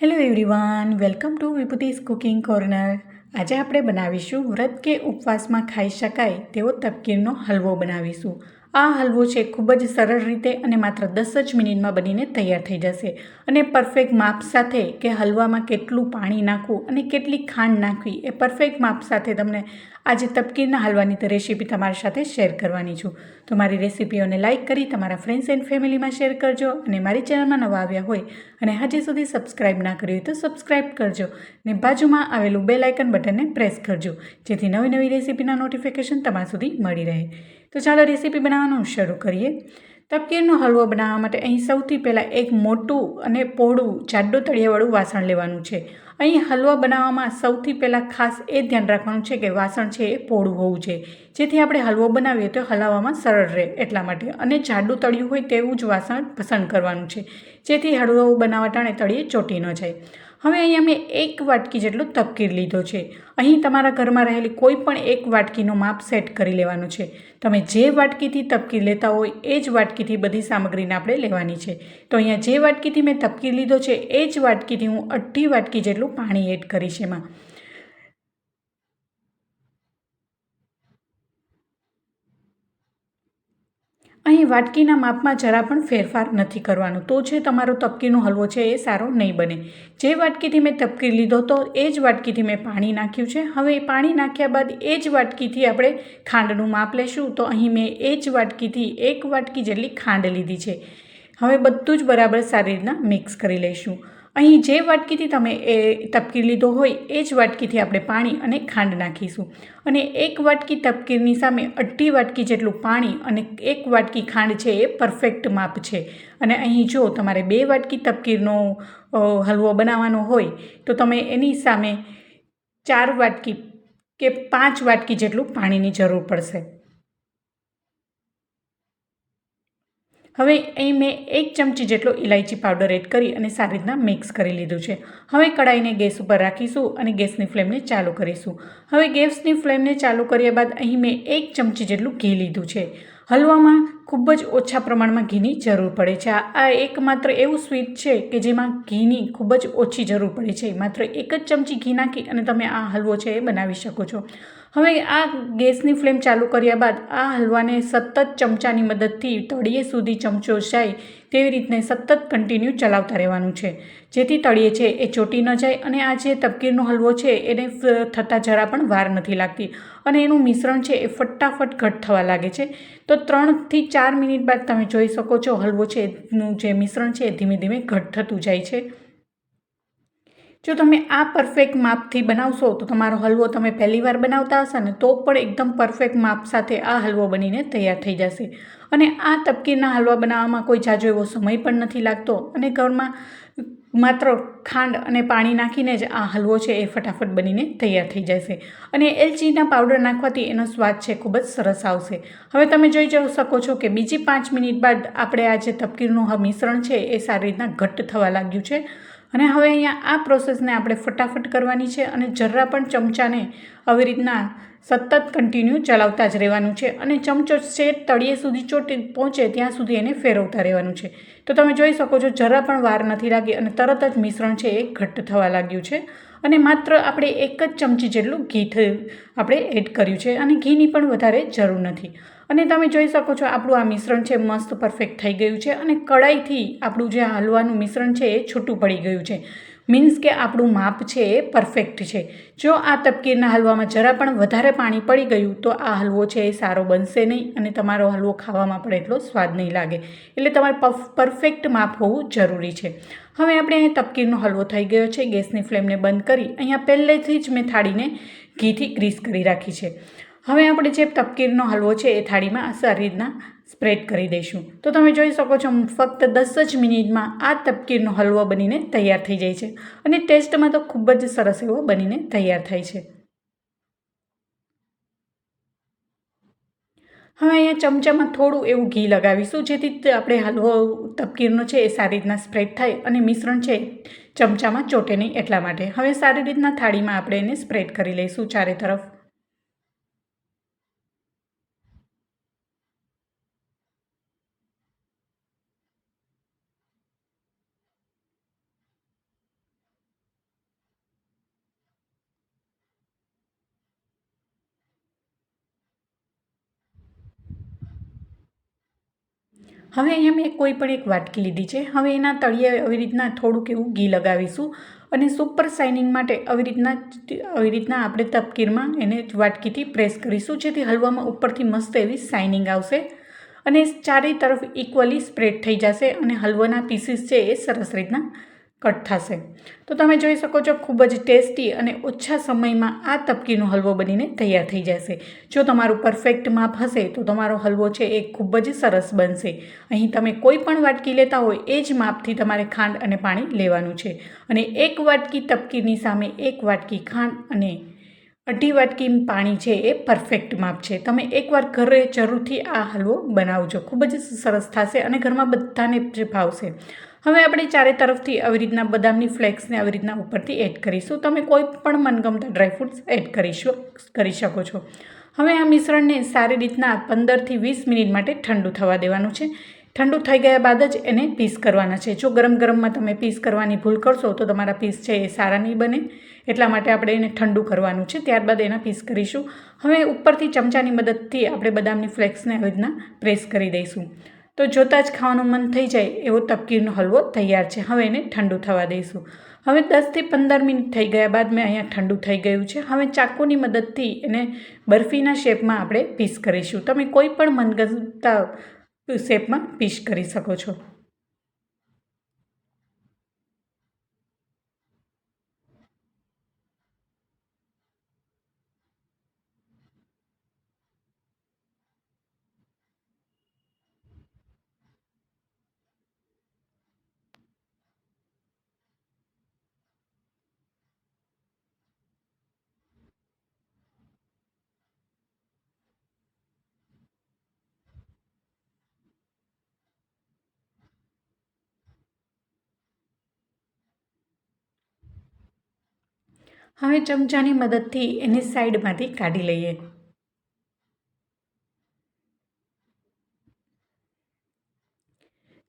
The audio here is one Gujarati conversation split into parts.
Hello everyone welcome to Vibhuti's cooking corner આજે આપણે બનાવીશું વ્રત કે ઉપવાસમાં ખાઈ શકાય તેવો તપકીરનો હલવો બનાવીશું. આ હલવો છે ખૂબ જ સરળ રીતે અને માત્ર દસ જ મિનિટમાં બનીને તૈયાર થઈ જશે. અને પરફેક્ટ માપ સાથે કે હલવામાં કેટલું પાણી નાખવું અને કેટલી ખાંડ નાખવી એ પરફેક્ટ માપ સાથે તમને આજે તપકીરના હલવાની રેસીપી તમારી સાથે શેર કરવાની છું. તો મારી રેસીપીઓને લાઇક કરી તમારા ફ્રેન્ડ્સ એન્ડ ફેમિલીમાં શેર કરજો અને મારી ચેનલમાં નવા આવ્યા હોય અને હજી સુધી સબસ્ક્રાઇબ ના કર્યું હોય તો સબસ્ક્રાઇબ કરજો ને બાજુમાં આવેલું બે લાઇકન બટનને પ્રેસ કરજો જેથી નવી નવી રેસીપીના નોટિફિકેશન તમારા સુધી મળી રહે. તો ચાલો રેસીપી બનાવવાનું શરૂ કરીએ. તપકીરનો હલવો બનાવવા માટે અહીં સૌથી પહેલાં એક મોટું અને પહોળું જાડું તળિયાવાળું વાસણ લેવાનું છે. અહીં હલવા બનાવવામાં સૌથી પહેલાં ખાસ એ ધ્યાન રાખવાનું છે કે વાસણ છે એ પહોળું હોવું જોઈએ. જેથી આપણે હલવો બનાવીએ તો હલાવવામાં સરળ રહે એટલા માટે. અને જાડું તળિયું હોય તેવું જ વાસણ પસંદ કરવાનું છે. જેથી હળવો બનાવવા ટાણે તળિયે ચોટી ન જાય. હવે અહીંયા મેં એક વાટકી જેટલો તપકીર લીધો છે. અહીં તમારા ઘરમાં રહેલી કોઈ પણ એક વાટકીનો માપ સેટ કરી લેવાનું છે. તમે જે વાટકીથી તપકીર લેતા હોય એ જ વાટકીથી બધી સામગ્રીને આપણે લેવાની છે. તો અહીંયા જે વાટકીથી મેં તપકીર લીધો છે એ જ વાટકીથી હું અઢી વાટકી જેટલું પાણી એડ કરીશ એમાં. અહીં વાટકીના માપમાં જરા પણ ફેરફાર નથી કરવાનો. તો છે તમારો તપકીનો હલવો છે એ સારો નહીં બને. જે વાટકીથી મેં તપકી લીધો તો એ જ વાટકીથી મેં પાણી નાખ્યું છે. હવે પાણી નાખ્યા બાદ એ જ વાટકીથી આપણે ખાંડનું માપ લેશું. તો અહીં મેં એ જ વાટકીથી એક વાટકી જેટલી ખાંડ લીધી છે. હવે બધું જ બરાબર સારી રીતના મિક્સ કરી લઈશું. અહીં જે વાટકીથી તમે એ તપકીર લીધો હોય, એ જ વાટકીથી આપણે પાણી અને ખાંડ નાખીશું. અને એક વાટકી તપકીરની સામે અઢી વાટકી જેટલું પાણી અને એક વાટકી ખાંડ છે એ પરફેક્ટ માપ છે. અને અહીં જો તમારે બે વાટકી તપકીરનો હલવો બનાવવાનો હોય, તો તમે એની સામે ચાર વાટકી કે પાંચ વાટકી જેટલું પાણીની જરૂર પડશે. હવે અહીં મેં એક ચમચી જેટલો ઇલાયચી પાવડર એડ કરી અને સારી રીતના મિક્સ કરી લીધું છે. હવે કડાઈને ગેસ ઉપર રાખીશું અને ગેસની ફ્લેમને ચાલુ કરીશું. હવે ગેસની ફ્લેમને ચાલુ કર્યા બાદ અહીં મેં એક ચમચી જેટલું ઘી લીધું છે. હલવામાં ખૂબ જ ઓછા પ્રમાણમાં ઘીની જરૂર પડે છે. આ એક માત્ર એવું સ્વીટ છે કે જેમાં ઘીની ખૂબ જ ઓછી જરૂર પડે છે. માત્ર એક જ ચમચી ઘી નાખી અને તમે આ હલવો છે એ બનાવી શકો છો. હવે આ ગેસની ફ્લેમ ચાલુ કર્યા બાદ આ હલવાને સતત ચમચાની મદદથી તળિયે સુધી ચમચો જાય તેવી રીતને સતત કન્ટિન્યુ ચલાવતા રહેવાનું છે. જેથી તળિયે છે એ ચોટી ન જાય અને આ જે તપકીરનો હલવો છે એને થતાં જરા પણ વાર નથી લાગતી અને એનું મિશ્રણ છે એ ફટાફટ ઘટ થવા લાગે છે. તો ત્રણથી ચાર મિનિટ બાદ તમે જોઈ શકો છો હલવો છે, એનું જે મિશ્રણ છે એ ધીમે ધીમે ઘટ થતું જાય છે. જો તમે આ પરફેક્ટ માપથી બનાવશો તો તમારો હલવો તમે પહેલીવાર બનાવતા હશો ને તો પણ એકદમ પરફેક્ટ માપ સાથે આ હલવો બનીને તૈયાર થઈ જશે. અને આ તપકીરના હલવા બનાવવામાં કોઈ જાજો એવો સમય પણ નથી લાગતો. અને ઘરમાં માત્ર ખાંડ અને પાણી નાખીને જ આ હલવો છે એ ફટાફટ બનીને તૈયાર થઈ જશે. અને એલચીના પાવડર નાખવાથી એનો સ્વાદ છે ખૂબ જ સરસ આવશે. હવે તમે જોઈ જઈ શકો છો કે બીજી પાંચ મિનિટ બાદ આપણે આ જે તપકીરનું મિશ્રણ છે એ સારી રીતના ઘટ્ટ થવા લાગ્યું છે. અને હવે અહીંયા આ પ્રોસેસને આપણે ફટાફટ કરવાની છે અને જરા પણ ચમચાને આવી રીતના સતત કન્ટિન્યુ ચલાવતા જ રહેવાનું છે અને ચમચો શેર તળિયે સુધી ચોટી પહોંચે ત્યાં સુધી એને ફેરવતા રહેવાનું છે. તો તમે જોઈ શકો છો જરા પણ વાર નથી લાગી અને તરત જ મિશ્રણ છે એ ઘટ્ટ થવા લાગ્યું છે. અને માત્ર આપણે એક જ ચમચી જેટલું ઘી આપણે એડ કર્યું છે અને ઘીની પણ વધારે જરૂર નથી. અને તમે જોઈ શકો છો આપણું આ મિશ્રણ છે મસ્ત પરફેક્ટ થઈ ગયું છે અને કડાઈથી આપણું જે હલવાનું મિશ્રણ છે એ છૂટું પડી ગયું છે. મીન્સ કે આપણું માપ છે એ પરફેક્ટ છે. જો આ તપકીરના હલવામાં જરા પણ વધારે પાણી પડી ગયું, તો આ હલવો છે એ સારો બનશે નહીં અને તમારો હલવો ખાવામાં પણ એટલો સ્વાદ નહીં લાગે. એટલે તમારે પરફેક્ટ માપ હોવું જરૂરી છે. હવે આપણે અહીં તપકીરનો હલવો થઈ ગયો છે, ગેસની ફ્લેમને બંધ કરી. અહીંયા પહેલેથી જ મેં થાળીને ઘીથી ગ્રીસ કરી રાખી છે. હવે આપણે જે તપકીરનો હલવો છે એ થાળીમાં સારી રીતના સ્પ્રેડ કરી દઈશું. તો તમે જોઈ શકો છો, ફક્ત દસ જ મિનિટમાં આ તપકીરનો હલવો બનીને તૈયાર થઈ જાય છે અને ટેસ્ટમાં તો ખૂબ જ સરસ એવો બનીને તૈયાર થાય છે. હવે અહીંયા ચમચામાં થોડું એવું ઘી લગાવીશું, જેથી આપણે હલવો તપકીરનો છે એ સારી રીતના સ્પ્રેડ થાય અને મિશ્રણ છે ચમચામાં ચોટે નહીં એટલા માટે. હવે સારી રીતના થાળીમાં આપણે એને સ્પ્રેડ કરી લઈશું ચારે તરફ. હવે અહીંયા મેં કોઈ પણ એક વાટકી લીધી છે. હવે એના તળિયે આવી રીતના થોડુંક એવું ઘી લગાવીશું અને સુપર શાઇનિંગ માટે આવી રીતના આવી રીતના આપણે તપકીરમાં એને વાટકીથી પ્રેસ કરીશું, જેથી હલવામાં ઉપરથી મસ્ત એવી શાઇનિંગ આવશે. અને ચારેય તરફ ઇક્વલી સ્પ્રેડ થઈ જશે અને હલવાના પીસીસ છે એ સરસ રીતના. કટ થશે. તો તમે જોઈ શકો છો, ખૂબ જ ટેસ્ટી અને ઓછા સમયમાં આ તપકીનો હલવો બનીને તૈયાર થઈ જશે. જો તમારું પરફેક્ટ માપ હશે, તો તમારો હલવો છે એ ખૂબ જ સરસ બનશે. અહીં તમે કોઈ પણ વાટકી લેતા હોય, એ જ માપથી તમારે ખાંડ અને પાણી લેવાનું છે. અને એક વાટકી તપકીની સામે એક વાટકી ખાંડ અને અઢી વાટકી પાણી છે એ પરફેક્ટ માપ છે. તમે એકવાર ઘરે જરૂરથી આ હલવો બનાવજો. ખૂબ જ સરસ થશે અને ઘરમાં બધાને જ ભાવશે. હવે આપણે ચારે તરફથી આવી રીતના બદામની ફ્લેક્સને આવી રીતના ઉપરથી એડ કરીશું. તમે કોઈ પણ મનગમતા ડ્રાયફ્રૂટ્સ એડ કરીશો કરી શકો છો. હવે આ મિશ્રણને સારી રીતના પંદરથી વીસ મિનિટ માટે ઠંડુ થવા દેવાનું છે. ઠંડુ થઈ ગયા બાદ જ એને પીસ કરવાના છે. જો ગરમ ગરમમાં તમે પીસ કરવાની ભૂલ કરશો તો તમારા પીસ છે એ સારા નહીં બને. એટલા માટે આપણે એને ઠંડુ કરવાનું છે. ત્યારબાદ એના પીસ કરીશું. હવે ઉપરથી ચમચાની મદદથી આપણે બદામની ફ્લેક્સને આવી રીતના પ્રેસ કરી દઈશું. તો જોતાં જ ખાવાનું મન થઈ જાય એવો તપકીરનો હલવો તૈયાર છે. હવે એને ઠંડુ થવા દઈશું. હવે દસથી પંદર મિનિટ થઈ ગયા બાદ મેં અહીંયા ઠંડુ થઈ ગયું છે. હવે ચાકુની મદદથી એને બરફીના શેપમાં આપણે પીસ કરીશું. તમે કોઈ પણ મનગમતા શેપમાં પીસ કરી શકો છો. હવે ચમચાની મદદથી એને સાઈડમાંથી કાઢી લઈએ.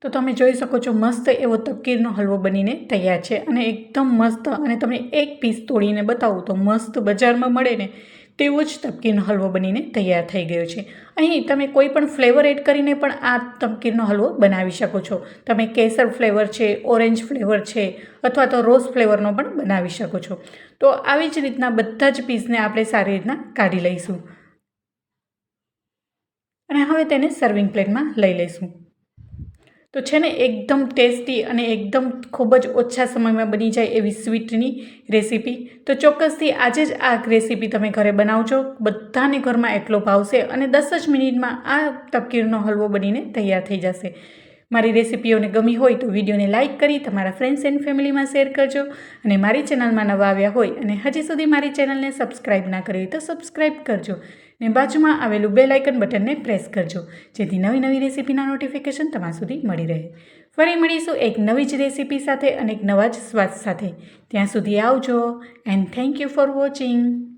તો તમે જોઈ શકો છો મસ્ત એવો તપકીરનો હલવો બનીને તૈયાર છે અને એકદમ મસ્ત અને તમને એક પીસ તોડીને બતાવું તો મસ્ત બજારમાં મળે ને તેવો જ તપકીરનો હલવો બનીને તૈયાર થઈ ગયો છે. અહીં તમે કોઈ પણ ફ્લેવર એડ કરીને પણ આ તપકીરનો હલવો બનાવી શકો છો. તમે કેસર ફ્લેવર છે, ઓરેન્જ ફ્લેવર છે અથવા તો રોઝ ફ્લેવરનો પણ બનાવી શકો છો. તો આવી જ રીતના બધા જ પીસને આપણે સારી રીતના કાઢી લઈશું. અને હવે તેને સર્વિંગ પ્લેટમાં લઈ લઈશું. તો છે ને એકદમ ટેસ્ટી અને એકદમ ખૂબ જ ઓછા સમયમાં બની જાય એવી સ્વીટની રેસીપી. તો ચોક્કસથી આજે જ આ રેસીપી તમે ઘરે બનાવજો. બધાને ઘરમાં એટલો ભાવશે અને દસ જ મિનિટમાં આ તપકીરનો હલવો બનીને તૈયાર થઈ જશે. મારી રેસીપીઓને ગમી હોય તો વિડીયોને લાઇક કરી તમારા ફ્રેન્ડ્સ એન્ડ ફેમિલીમાં શેર કરજો અને મારી ચેનલમાં નવા આવ્યા હોય અને હજી સુધી મારી ચેનલને સબસ્ક્રાઈબ ના કરી તો સબસ્ક્રાઈબ કરજો. ને બાજુમાં આવેલું બેલ આઇકન બટનને પ્રેસ કરજો, જેથી નવી નવી રેસીપીના નોટિફિકેશન તમારા સુધી મળી રહે. ફરી મળીશું એક નવી જ રેસીપી સાથે અને એક નવા જ સ્વાદ સાથે. ત્યાં સુધી આવજો and thank you for watching